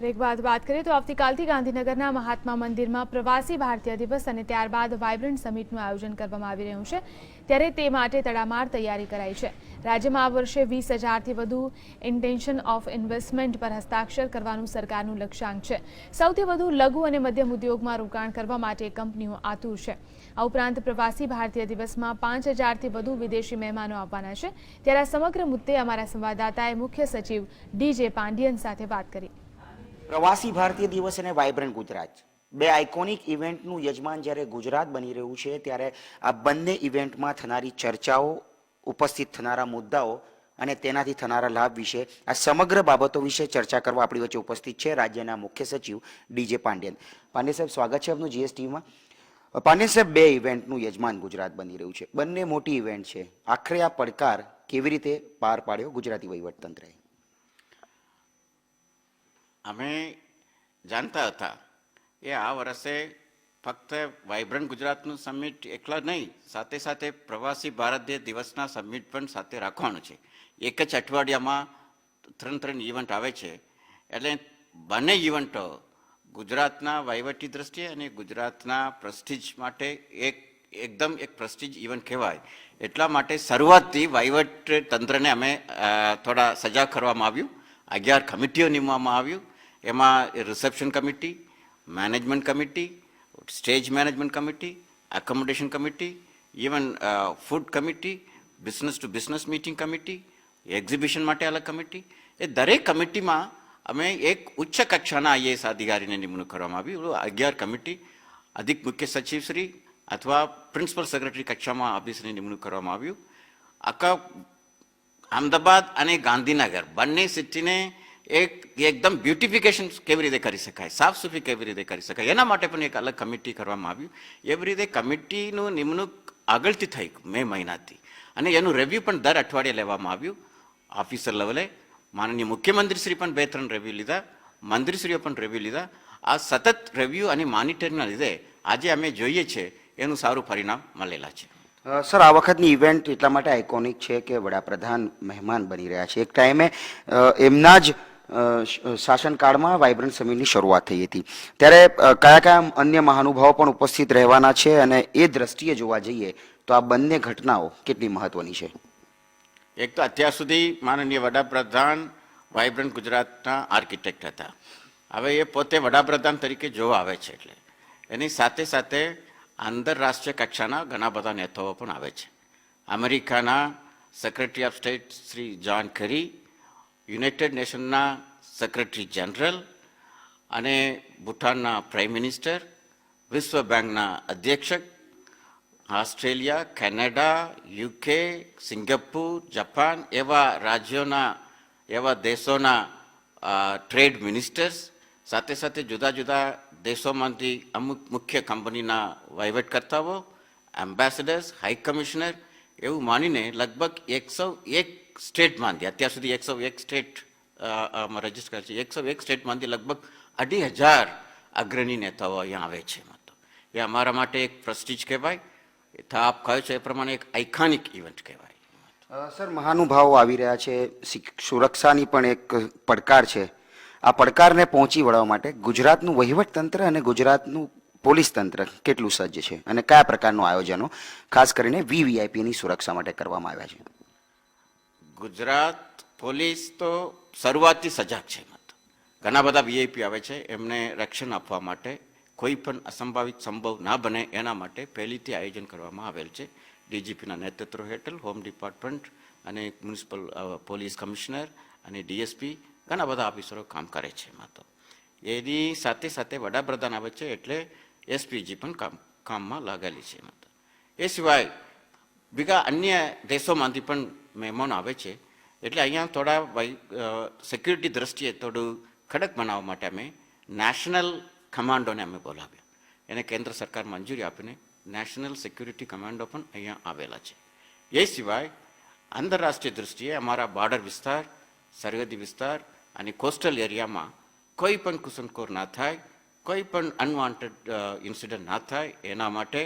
Break બાદ વાત કરીએ તો આવતીકાલથી ગાંધીનગરના મહાત્મા મંદિરમાં પ્રવાસી ભારતીય દિવસ અને ત્યારબાદ વાઇબ્રન્ટ સમિટનું આયોજન કરવામાં આવી રહ્યું છે. ત્યારે તે માટે તડામાર તૈયારી કરાઈ છે. રાજ્યમાં આ વર્ષે વીસ હજારથી વધુ ઇન્ટેન્શન ઓફ ઇન્વેસ્ટમેન્ટ પર હસ્તાક્ષર કરવાનું સરકારનું લક્ષ્યાંક છે. સૌથી વધુ લઘુ અને મધ્યમ ઉદ્યોગમાં રોકાણ કરવા માટે કંપનીઓ આતુર છે. આ ઉપરાંત પ્રવાસી ભારતીય દિવસમાં પાંચ હજારથી વધુ વિદેશી મહેમાનો આવવાના છે. ત્યારે સમગ્ર મુદ્દે અમારા સંવાદદાતાએ મુખ્ય સચિવ ડીજે પાંડિયન સાથે વાત કરી. પ્રવાસી ભારતીય દિવસ અને વાઇબ્રન્ટ ગુજરાત બે આઇકોનિક ઇવેન્ટનું યજમાન જ્યારે ગુજરાત બની રહ્યું છે, ત્યારે આ બંને ઇવેન્ટમાં થનારી ચર્ચાઓ, ઉપસ્થિત થનારા મુદ્દાઓ અને તેનાથી થનારા લાભ વિશે, આ સમગ્ર બાબતો વિશે ચર્ચા કરવા આપણી વચ્ચે ઉપસ્થિત છે રાજ્યના મુખ્ય સચિવ ડીજે પાંડ્યન. પાંડે સાહેબ, સ્વાગત છે આપનું જીએસટીમાં પાંડે સાહેબ, બે ઇવેન્ટનું યજમાન ગુજરાત બની રહ્યું છે. બંને મોટી ઇવેન્ટ છે. આખરે આ પડકાર કેવી રીતે પાર પાડ્યો? ગુજરાતી વહીવટતંત્રએ અમે જાણતા હતા એ આ વર્ષે ફક્ત વાઇબ્રન્ટ ગુજરાતનું સમિટ એકલા નહીં, સાથે સાથે પ્રવાસી ભારત દિવસના સમિટ પણ સાથે રાખવાનું છે. એક જ અઠવાડિયામાં ત્રણ ત્રણ ઇવેન્ટ આવે છે. એટલે બંને ઇવેન્ટો ગુજરાતના વહીવટી દ્રષ્ટિએ અને ગુજરાતના પ્રસ્ટીજ માટે એક, એકદમ એક પ્રસ્ટીજ ઇવેન્ટ કહેવાય. એટલા માટે શરૂઆતથી વહીવટ તંત્રને અમે થોડા સજાગ કરવામાં આવ્યું. અગિયાર કમિટીઓ નિમવામાં આવ્યું. એમાં reception committee management committee stage management committee accommodation committee even food committee business to business meeting committee exhibition માટે અલગ કમિટી એ દરેક કમિટીમાં અમે એક ઉચ્ચ કક્ષાના આઈએએસ અધિકારીને નિમણૂક કરવામાં આવી. અગિયાર કમિટી અધિક મુખ્ય સચિવશ્રી અથવા પ્રિન્સિપલ સેક્રેટરી કક્ષામાં ઓફિસની નિમણૂક કરવામાં આવ્યું. આખા અમદાવાદ અને ગાંધીનગર બંને સિટીને એક એકદમ બ્યુટિફિકેશન કેવી રીતે કરી શકાય? સાફ સફાઈ કેવી રીતે કરી શકાય? એના માટે પણ એક અલગ કમિટી કરવામાં આવ્યું. એવી રીતે કમિટીનું નિમણૂક આગળથી થઈ મે મહિનાથી. અને એનું રિવ્યૂ પણ દર અઠવાડિયે લેવામાં આવ્યું. ઓફિસર લેવલે માનનીય મુખ્યમંત્રીશ્રી પણ બે ત્રણ રિવ્યૂ લીધા. મંત્રીશ્રીઓ પણ રિવ્યૂ લીધા. આ સતત રિવ્યૂ અને મોનિટરિંગના લીધે આજે અમે જોઈએ છે એનું સારું પરિણામ મળેલા છે. સર, આ વખતની ઇવેન્ટ એટલા માટે આઇકોનિક છે કે વડાપ્રધાન મહેમાન બની રહ્યા છે. એક ટાઈમે એમના જ શાસનકાળમાં વાઇબ્રન્ટ સમિટની શરૂઆત થઈ હતી. ત્યારે કયા કયા અન્ય મહાનુભાવો પણ ઉપસ્થિત રહેવાના છે અને એ દ્રષ્ટિએ જોવા જઈએ તો આ બંને ઘટનાઓ કેટલી મહત્વની છે? એક તો અત્યાર સુધી માનનીય વડાપ્રધાન વાઇબ્રન્ટ ગુજરાતના આર્કિટેક્ટ હતા. હવે એ પોતે વડાપ્રધાન તરીકે જોવા આવે છે એટલે. એની સાથે સાથે આંતરરાષ્ટ્રીય કક્ષાના ઘણા બધા નેતાઓ પણ આવે છે. અમેરિકાના secretary of state Shri John Kerry united નેશનના secretary general અને ભૂટાનના પ્રાઇમ મિનિસ્ટર, વિશ્વ બેંકના અધ્યક્ષક, Australia, Canada, UK, Singapore, Japan એવા રાજ્યોના, એવા દેશોના ટ્રેડ મિનિસ્ટર્સ, સાથે સાથે જુદા જુદા દેશોમાંથી અમુક મુખ્ય કંપનીના વહીવટકર્તાઓ, એમ્બેસેડર્સ, હાઈ કમિશનર એવું માનીને લગભગ એકસો એક સ્ટેટમાંથી અત્યાર સુધી એકસો એક સ્ટેટ રજિસ્ટર છે. એકસો એક સ્ટેટમાંથી લગભગ અઢી હજાર અગ્રણી નેતાઓ અહીંયા આવે છે. એમાં એ અમારા માટે એક પ્રસ્ટીજ કહેવાય. આપ કહો છે એ પ્રમાણે એક આઇકોનિક ઇવેન્ટ કહેવાય. સર, મહાનુભાવો આવી રહ્યા છે. સુરક્ષાની પણ એક પડકાર છે. આ પડકારને પહોંચી વળવા માટે ગુજરાતનું વહીવટતંત્ર અને ગુજરાતનું પોલીસ તંત્ર કેટલું સજ્જ છે અને કયા પ્રકારનું આયોજનો, ખાસ કરીને વીવીઆઈપીની સુરક્ષા માટે કરવામાં આવ્યા છે? ગુજરાત પોલીસ તો શરૂઆતથી સજાગ છે ઘણા બધા વીઆઈપી આવે છે, એમને રક્ષણ આપવા માટે કોઈ પણ અસંભાવિત સંભવ ના બને એના માટે પહેલીથી આયોજન કરવામાં આવેલ છે. ડીજીપીના નેતૃત્વ હેઠળ હોમ ડિપાર્ટમેન્ટ અને મ્યુનિસિપલ પોલીસ કમિશનર અને ડીએસપી ઘણા બધા ઓફિસરો કામ કરે છે એમાં તો. એની સાથે સાથે વડાપ્રધાન આવે છે એટલે એસપીજી પણ કામ, કામમાં લાગેલી છે એમાં તો. એ સિવાય બીજા અન્ય દેશોમાંથી પણ મહેમાનો આવે છે. એટલે અહીંયા થોડા સિક્યુરિટી દ્રષ્ટિએ થોડું ખડક બનાવવા માટે અમે નેશનલ કમાન્ડોને અમે બોલાવ્યા. એને કેન્દ્ર સરકાર મંજૂરી આપીને નેશનલ સિક્યુરિટી કમાન્ડો પણ અહીંયા આવેલા છે. એ સિવાય આંતરરાષ્ટ્રીય દ્રષ્ટિએ અમારા બોર્ડર વિસ્તાર, સરહદી વિસ્તાર અને કોસ્ટલ એરિયામાં કોઈ પણ કુસનખોર ના થાય, કોઈ પણ અનવોન્ટેડ ઇન્સિડન્ટ ના થાય, એના માટે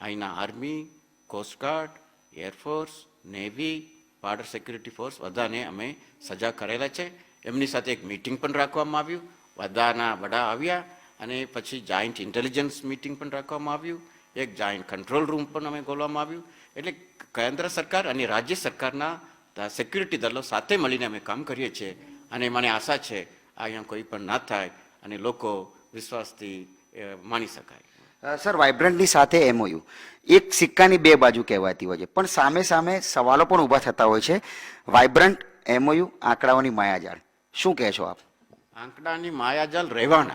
અહીંના army coastguard air force navy border security force બધાને અમે સજા કરેલા છે. એમની સાથે એક મીટિંગ પણ રાખવામાં આવ્યું. બધાના વડા આવ્યા અને પછી જાયન્ટ ઇન્ટેલિજન્સ મિટિંગ પણ રાખવામાં આવ્યું. એક જાયન્ટ કંટ્રોલ રૂમ પણ અમે ખોલવામાં આવ્યું. એટલે કેન્દ્ર સરકાર અને રાજ્ય સરકારના સિક્યુરિટી દળો સાથે મળીને અમે કામ કરીએ છીએ. અને મને આશા છે અહીંયા કોઈ પણ ના થાય અને લોકો વિશ્વાસથી માની શકાય. સર વાઇબ્રન્ટની સાથે એમઓયુ એક સિક્કાની બે બાજુ કહેવાતી હોય છે. પણ સામે સામે સવાલો પણ ઊભા થતા હોય છે. વાઇબ્રન્ટ એમઓયુ આંકડાઓની માયાજાળ. શું કહેશો આપ? આંકડાની માયાજાલ રહેવાના.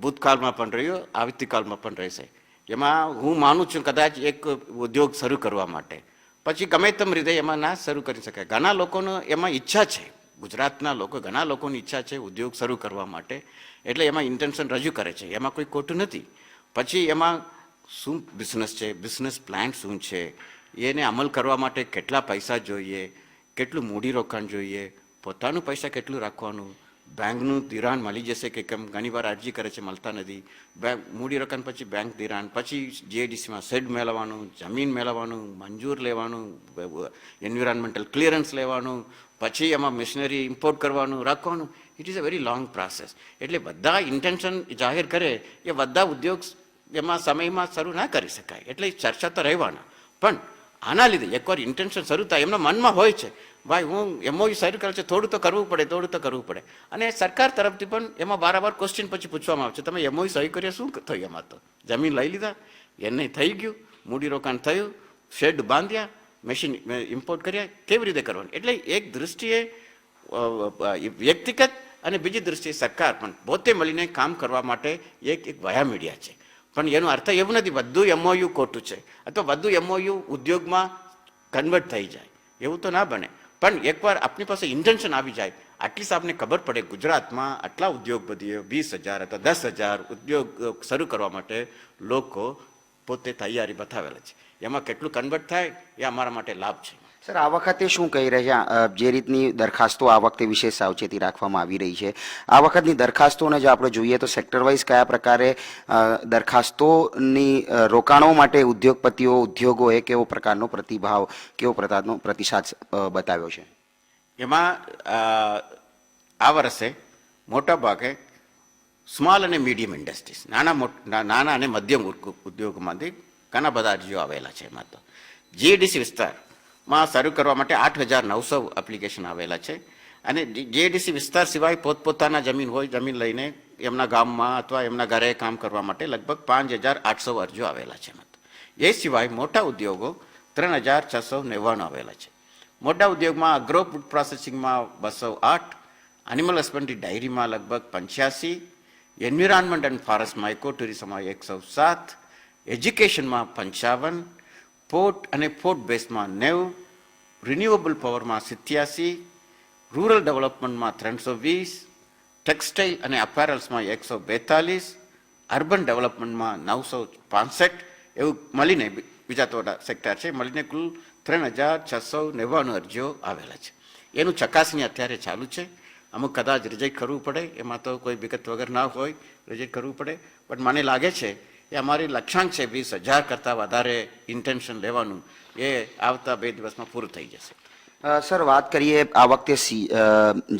ભૂતકાળમાં પણ રહ્યો આવતીકાલમાં પણ રહેશે. એમાં હું માનું છું કદાચ એક ઉદ્યોગ શરૂ કરવા માટે. પછી ગમે તેમ રીતે એમાં ના શરૂ કરી શકાય. ઘણા લોકોનો એમાં ઈચ્છા છે. ગુજરાતના લોકો, ઘણા લોકોની ઈચ્છા છે ઉદ્યોગ શરૂ કરવા માટે. એટલે એમાં ઇન્ટેન્શન રજૂ કરે છે. એમાં કોઈ ખોટું નથી. પછી એમાં શું બિઝનેસ છે? બિઝનેસ પ્લાન શું છે? એને અમલ કરવા માટે કેટલા પૈસા જોઈએ? કેટલું મૂડીરોકાણ જોઈએ? પોતાનું પૈસા કેટલું રાખવાનું? બેંકનું ધિરાણ મળી જશે કે કેમ? ઘણીવાર અરજી કરે છે મળતા નથી. બેંક મૂડી રકમ પછી બેંક ધિરાણ, પછી જીઆઈડીસીમાં શેડ મેળવવાનું, જમીન મેળવવાનું, મંજૂર લેવાનું એન્વિરોન્મેન્ટલ ક્લિયરન્સ લેવાનું, પછી એમાં મશીનરી ઇમ્પોર્ટ કરવાનું, રાખવાનું. It is a very long process એટલે બધા ઇન્ટેન્શન જાહેર કરે એ બધા ઉદ્યોગ એમાં સમયમાં શરૂ ના કરી શકાય. એટલે ચર્ચા તો રહેવાના. પણ આના લીધે એકવાર ઇન્ટેન્શન શરૂ થાય, એમના મનમાં હોય છે, ભાઈ, હું એમઓયુ શરૂ કરે છે, થોડું તો કરવું પડે, થોડું તો કરવું પડે. અને સરકાર તરફથી પણ એમાં વારંવાર ક્વેશ્ચન પછી પૂછવામાં આવે છે, તમે એમઓયુ સહી કરીએ શું થયું એમાં તો? જમીન લઈ લીધા, એને થઈ ગયું, મૂડીરોકાણ થયું શેડ બાંધ્યા મશીન ઇમ્પોર્ટ કર્યા, કેવી રીતે કરવાનું? એટલે એક દૃષ્ટિએ વ્યક્તિગત અને બીજી દૃષ્ટિએ સરકાર પણ પોતે મળીને કામ કરવા માટે એક એક વયા મીડિયા છે. પણ એનો અર્થ એવું નથી, બધું એમઓયુ ખોટું છે. અથવા બધું એમઓયુ ઉદ્યોગમાં કન્વર્ટ થઈ જાય. એવું તો ના બને. પણ એકવાર આપણી પાસે ઇન્ટેન્શન આવી જાય આટલીસ આપને ખબર પડે ગુજરાતમાં આટલા ઉદ્યોગપતિઓ વીસ હજાર અથવા દસ હજાર ઉદ્યોગ શરૂ કરવા માટે લોકો પોતે તૈયારી બતાવેલા છે. એમાં કેટલું કન્વર્ટ થાય, એ અમારા માટે લાભ છે. સર, આ વખતે શું કહી રહ્યા? જે રીતની દરખાસ્તો આ વખતે વિશેષ સાવચેતી રાખવામાં આવી રહી છે. આ વખતની દરખાસ્તોને જો આપણે જોઈએ તો સેક્ટર વાઇઝ કયા પ્રકારે દરખાસ્તોની રોકાણો માટે ઉદ્યોગપતિઓ, ઉદ્યોગોએ કેવો પ્રકારનો પ્રતિભાવ, કેવો પ્રકારનો પ્રતિસાદ બતાવ્યો છે? એમાં આ વર્ષે મોટા ભાગે સ્મોલ અને મીડિયમ ઇન્ડસ્ટ્રીઝ, નાના નાના અને મધ્યમ ઉદ્યોગ- ઉદ્યોગમાંથી ઘણા બધા અરજીઓ આવેલા છે એમાં તો. જીએડીસી વિસ્તારમાં શરૂ કરવા માટે આઠ હજાર નવસો એપ્લિકેશન આવેલા છે. અને જીએડીસી વિસ્તાર સિવાય પોતપોતાના જમીન હોય, જમીન લઈને એમના ગામમાં અથવા એમના ઘરે કામ કરવા માટે લગભગ પાંચ હજાર આઠસો અરજીઓ આવેલા છે એ સિવાય મોટા ઉદ્યોગો ત્રણ હજાર છસો નેવાણું આવેલા છે. મોટા ઉદ્યોગમાં અગ્રો ફૂડ પ્રોસેસિંગમાં બસો આઠ એનિમલ હસબન્ડરી ડાયરીમાં લગભગ પંચ્યાસી એન્વિરોન્મેન્ટ એન્ડ ફોરેસ્ટમાં ઇકો ટુરિઝમમાં એકસો સાત એજ્યુકેશનમાં પંચાવન પોર્ટ અને પોર્ટ બેઝમાં નેવું, રિન્યુએબલ પાવરમાં સિત્યાસી, રૂરલ ડેવલપમેન્ટમાં ત્રણસો વીસ, ટેક્સટાઇલ અને અપેરલ્સમાં એકસો બેતાલીસ, અર્બન ડેવલપમેન્ટમાં નવસો પાસઠ, એવું મળીને બીજા તો સેક્ટર છે, મળીને કુલ ત્રણ હજાર છસો નેવાનું અરજીઓ આવેલા છે. એનું ચકાસણી અત્યારે ચાલુ છે. અમુક કદાચ રિજેક્ટ કરવું પડે, એમાં તો કોઈ વિગત વગર ના હોય, રિજેક્ટ કરવું પડે. પણ મને લાગે છે એ અમારી લક્ષ્યાંક છે વીસ હજાર કરતાં વધારે ઇન્ટેન્શન લેવાનું. એ આવતા બે દિવસમાં પૂરું થઈ જશે. સર વાત કરીએ આ વખતે સી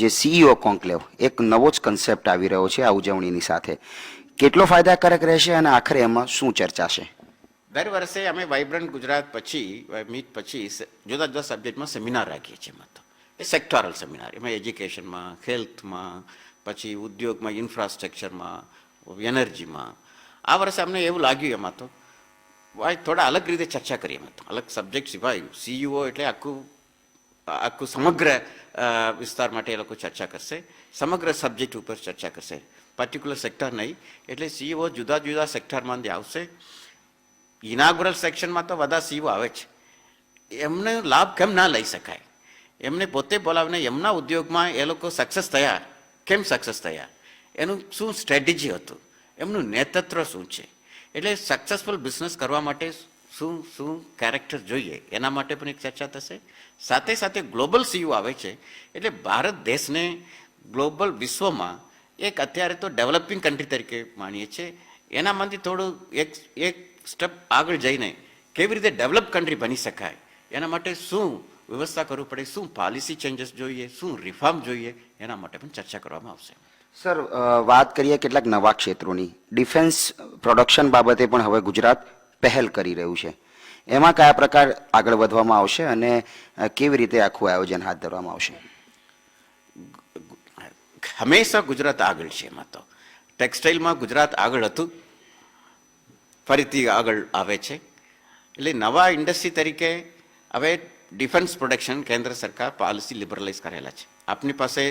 જે સીઈઓ કોન્કલેવ એક નવો જ કન્સેપ્ટ આવી રહ્યો છે આ ઉજવણીની સાથે. કેટલો ફાયદાકારક રહેશે અને આખરે એમાં શું ચર્ચા છે દર વર્ષે અમે વાઇબ્રન્ટ ગુજરાત પછી મીટ પછી જુદા જુદા સબ્જેક્ટમાં સેમિનાર રાખીએ છીએ એમાં તો. એ સેક્ટોરલ સેમિનાર એમાં એજ્યુકેશનમાં હેલ્થમાં પછી ઉદ્યોગમાં ઇન્ફ્રાસ્ટ્રક્ચરમાં એનર્જીમાં આ વર્ષે અમને એવું લાગ્યું એમાં તો. થોડા અલગ રીતે ચર્ચા કરીએ એમાં તો. અલગ સબ્જેક્ટ સિવાય સીયુઓ એટલે આખું આખું સમગ્ર વિસ્તાર માટે એ લોકો ચર્ચા કરશે. સમગ્ર સબ્જેક્ટ ઉપર ચર્ચા કરશે. પર્ટિક્યુલર સેક્ટર નહીં. એટલે સીઈઓ જુદા જુદા સેક્ટરમાંથી આવશે. ઇનાગ્રલ સેક્શનમાં તો બધા સીઓ આવે છે એમને લાભ કેમ ના લઈ શકાય? એમને પોતે બોલાવીને એમના ઉદ્યોગમાં એ લોકો સક્સેસ થયા. કેમ સક્સેસ થયા? એનું શું સ્ટ્રેટેજી હતું? એમનું નેતૃત્વ શું છે? એટલે સક્સેસફુલ બિઝનેસ કરવા માટે શું શું કેરેક્ટર જોઈએ? એના માટે પણ એક ચર્ચા થશે. સાથે સાથે ગ્લોબલ સીઓ આવે છે. એટલે ભારત દેશને ગ્લોબલ વિશ્વમાં એક અત્યારે તો ડેવલપિંગ કન્ટ્રી તરીકે માનીએ છીએ એનામાંથી થોડું એક એક સ્ટેપ આગળ જઈને કેવી રીતે ડેવલપ કન્ટ્રી બની શકાય? એના માટે શું વ્યવસ્થા કરવું પડે? શું પોલિસી ચેન્જીસ જોઈએ? શું રિફોર્મ જોઈએ? એના માટે પણ ચર્ચા કરવામાં આવશે. સર વાત કરીએ કેટલાક નવા ક્ષેત્રોની. ડિફેન્સ પ્રોડક્શન બાબતે પણ હવે ગુજરાત પહેલ કરી રહ્યું છે. એમાં કયા પ્રકાર આગળ વધવામાં આવશે અને કેવી રીતે આખું આયોજન હાથ ધરવામાં આવશે? હંમેશા ગુજરાત આગળ છે એમાં તો. ટેક્સટાઇલમાં ગુજરાત આગળ હતું. ફરીથી આગળ આવે છે. એટલે નવા ઇન્ડસ્ટ્રી તરીકે હવે ડિફેન્સ પ્રોડક્શન કેન્દ્ર સરકાર પોલિસી લિબરલાઇઝ કરેલા છે. આપની પાસે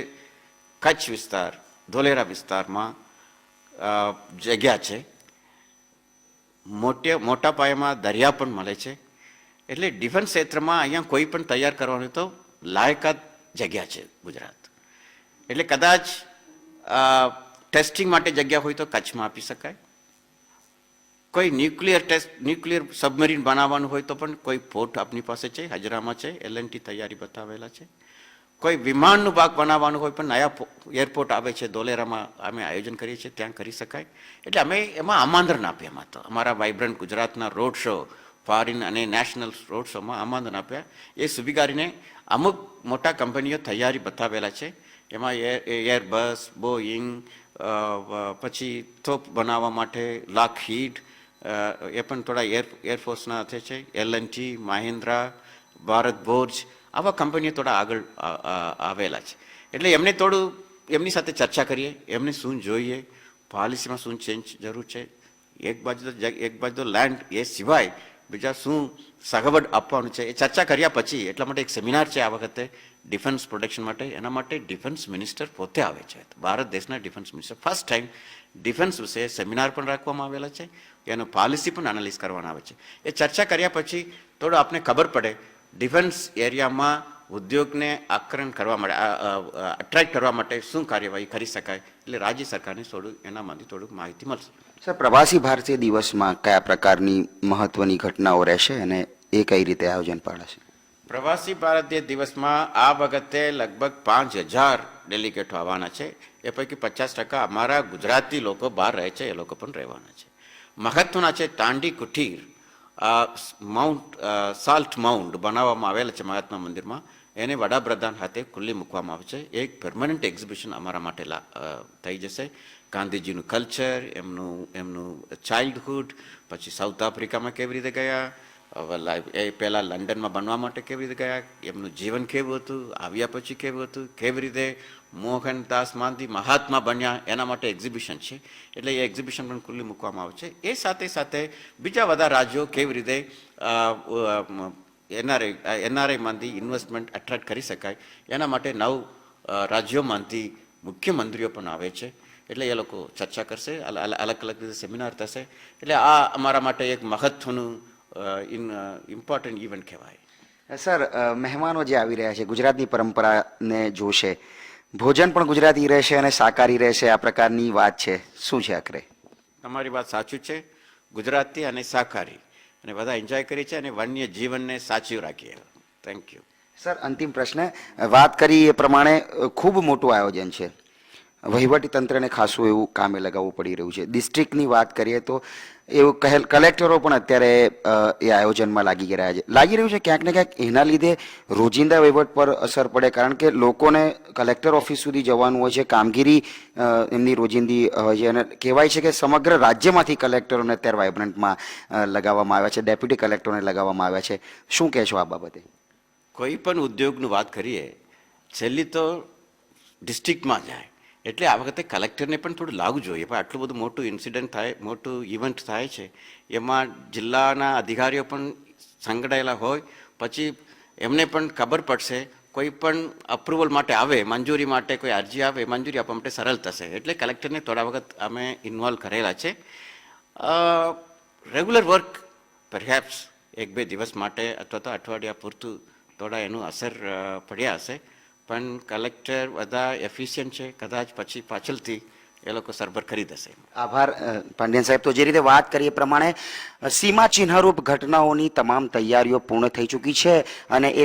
કચ્છ વિસ્તાર ધોલેરા વિસ્તારમાં જગ્યા છે. મોટે, મોટા પાયામાં દરિયા પણ મળે છે. એટલે ડિફેન્સ ક્ષેત્રમાં અહીંયા કોઈ પણ તૈયાર કરવાનું તો લાયકાત જગ્યા છે ગુજરાત. એટલે કદાચ ટેસ્ટિંગ માટે જગ્યા હોય તો કચ્છમાં આપી શકાય. કોઈ ન્યુક્લિયર ટેસ્ટ, ન્યુક્લિયર સબમરીન બનાવવાનું હોય તો પણ કોઈ પોર્ટ આપની પાસે છે, હજરામાં છે, એલએનટી તૈયારી બતાવેલા છે. કોઈ વિમાનનું ભાગ બનાવવાનું હોય પણ નયા એરપોર્ટ આવે છે ધોલેરામાં અમે આયોજન કરીએ છીએ, ત્યાં કરી શકાય. એટલે અમે એમાં આમંત્રણ આપ્યા એમાં તો અમારા વાઇબ્રન્ટ ગુજરાતના road show foreign and national road શોમાં આમંત્રણ આપ્યા. એ સુવિગારીને અમુક મોટા કંપનીઓ તૈયારી બતાવેલા છે. એમાં એર એરબસ બોઈંગ પછી થોપ બનાવવા માટે લાકહીડ એ પણ થોડા એર એરફોર્સના હાથે છે. એલએનટી મહિન્દ્રા ભારત બોર્જ આવા કંપનીઓ થોડા આગળ આવેલા છે. એટલે એમને થોડું એમની સાથે ચર્ચા કરીએ, એમને શું જોઈએ પોલિસીમાં શું ચેન્જ જરૂર છે, એક બાજુ તો એક બાજુ તો લેન્ડ એ સિવાય બીજા શું સગવડ આપવાનું છે એ ચર્ચા કર્યા પછી એટલા માટે એક સેમિનાર છે આ વખતે ડિફેન્સ પ્રોટેક્શન માટે, એના માટે ડિફેન્સ મિનિસ્ટર પોતે આવે છે. ભારત દેશના defence minister first time defence વિશે સેમિનાર પણ રાખવામાં આવેલા છે, એનો પોલિસી પણ એનાલિસ કરવાના આવે છે. એ ચર્ચા કર્યા પછી થોડું આપને ખબર પડે ડિફેન્સ એરિયામાં ઉદ્યોગને આક્રમણ કરવા માટે અટ્રેક્ટ કરવા માટે શું કાર્યવાહી કરી શકાય? એટલે રાજ્ય સરકારને થોડું એનામાંથી થોડુંક માહિતી મળશે. સર પ્રવાસી ભારતીય દિવસમાં કયા પ્રકારની મહત્વની ઘટનાઓ રહેશે અને એ કઈ રીતે આયોજન પાડશે? પ્રવાસી ભારતીય દિવસમાં આ વખતે લગભગ પાંચ હજાર ડેલિગેટો આવવાના છે. એ પૈકી પચાસ ટકા અમારા ગુજરાતી લોકો બહાર રહે છે એ લોકો પણ રહેવાના છે. મહત્વના છે તાંડી કુઠીર. માઉન્ટ સાલ્ટ માઉન્ટ બનાવવામાં આવેલા છે મહાત્મા મંદિરમાં. એને વડાપ્રધાન હાથે ખુલ્લી મૂકવામાં આવે છે. એક પરમનન્ટ એક્ઝિબિશન અમારા માટે થઈ જશે. ગાંધીજીનું કલ્ચર એમનું એમનું ચાઇલ્ડહુડ પછી સાઉથ આફ્રિકામાં કેવી રીતે ગયા એ પહેલાં લંડનમાં બનવા માટે કેવી રીતે ગયા, એમનું જીવન કેવું હતું, આવ્યા પછી કેવું હતું, કેવી રીતે મોહનદાસ ગાંધી મહાત્મા બન્યા, એના માટે એક્ઝિબિશન છે. એટલે એ એક્ઝિબિશન પણ ખુલ્લી મૂકવામાં આવે છે. એ સાથે સાથે બીજા બધા રાજ્યો કેવી રીતે એનઆરઆઈ એનઆરઆઈમાંથી ઇન્વેસ્ટમેન્ટ એટ્રેક્ટ કરી શકાય. એના માટે નવ રાજ્યોમાંથી મુખ્યમંત્રીઓ પણ આવે છે. એટલે એ લોકો ચર્ચા કરશે, અલ- અલ- અલગ અલગ રીતે સેમિનાર થશે. એટલે આ અમારા માટે એક મહત્વનું ઇમ્પોર્ટન્ટ ઇવેન્ટ કહેવાય. સર મહેમાનો જે આવી રહ્યા છે, ગુજરાતની પરંપરાને જોશે ભોજન પણ ગુજરાતી રહેશે અને શાકાહારી રહેશે આ પ્રકારની વાત છે. શું છે આખરે? તમારી વાત સાચું છે. ગુજરાતી અને શાકાહારી. અને બધા એન્જોય કરી છે અને વન્ય જીવનને સાચવી રાખીએ થેન્ક યુ સર અંતિમ પ્રશ્ન. વાત કરી એ પ્રમાણે ખૂબ મોટું આયોજન છે. તંત્રને ખાસું એવું કામે લગાવવું પડી રહ્યું છે. ડિસ્ટ્રિક્ટની વાત કરીએ તો એવું કહેલ, કલેક્ટરો પણ અત્યારે એ આયોજનમાં લાગી રહ્યા છે. લાગી રહ્યું છે ક્યાંક ને ક્યાંક એના લીધે રોજિંદા વહીવટ પર અસર પડે કારણ કે લોકોને કલેક્ટર ઓફિસ સુધી જવાનું હોય છે, કામગીરી એમની રોજિંદી હોય છે અને કહેવાય છે કે સમગ્ર રાજ્યમાંથી કલેક્ટરોને અત્યારે વાઇબ્રન્ટમાં લગાવવામાં આવ્યા છે, ડેપ્યુટી કલેક્ટરોને લગાવવામાં આવ્યા છે. શું કહેશો આ બાબતે? કોઈ પણ ઉદ્યોગની વાત કરીએ, છેલ્લી તો ડિસ્ટ્રિક્ટમાં જાય એટલે આ વખતે કલેક્ટરને પણ થોડું લાગવું જોઈએ, પણ આટલું બધું મોટું ઇન્સિડન્ટ થાય, મોટું ઇવેન્ટ થાય છે, એમાં જિલ્લાના અધિકારીઓ પણ સંકળાયેલા હોય, પછી એમને પણ ખબર પડશે કોઈ પણ અપ્રુવલ માટે આવે, મંજૂરી માટે કોઈ અરજી આવે, મંજૂરી આપવા માટે સરળ થશે. એટલે કલેક્ટરને થોડા વખત અમે ઇન્વોલ્વ કરેલા છે. રેગ્યુલર વર્ક પરહેપ્સ એક બે દિવસ માટે અથવા તો અઠવાડિયા પૂરતું થોડા એનું અસર પડ્યા હશે. પણ કલેક્ટર બધા એફિશિયન્ટ છે. કદાચ પછી પાછળથી એ લોકો સરભર કરી દેશે આભાર અ, સાહેબ. તો જે રીતે વાત કરીએ પ્રમાણે સીમા ચિહ્નરૂપ ઘટનાઓની તમામ તૈયારીઓ પૂર્ણ થઈ ચૂકી છે અને એ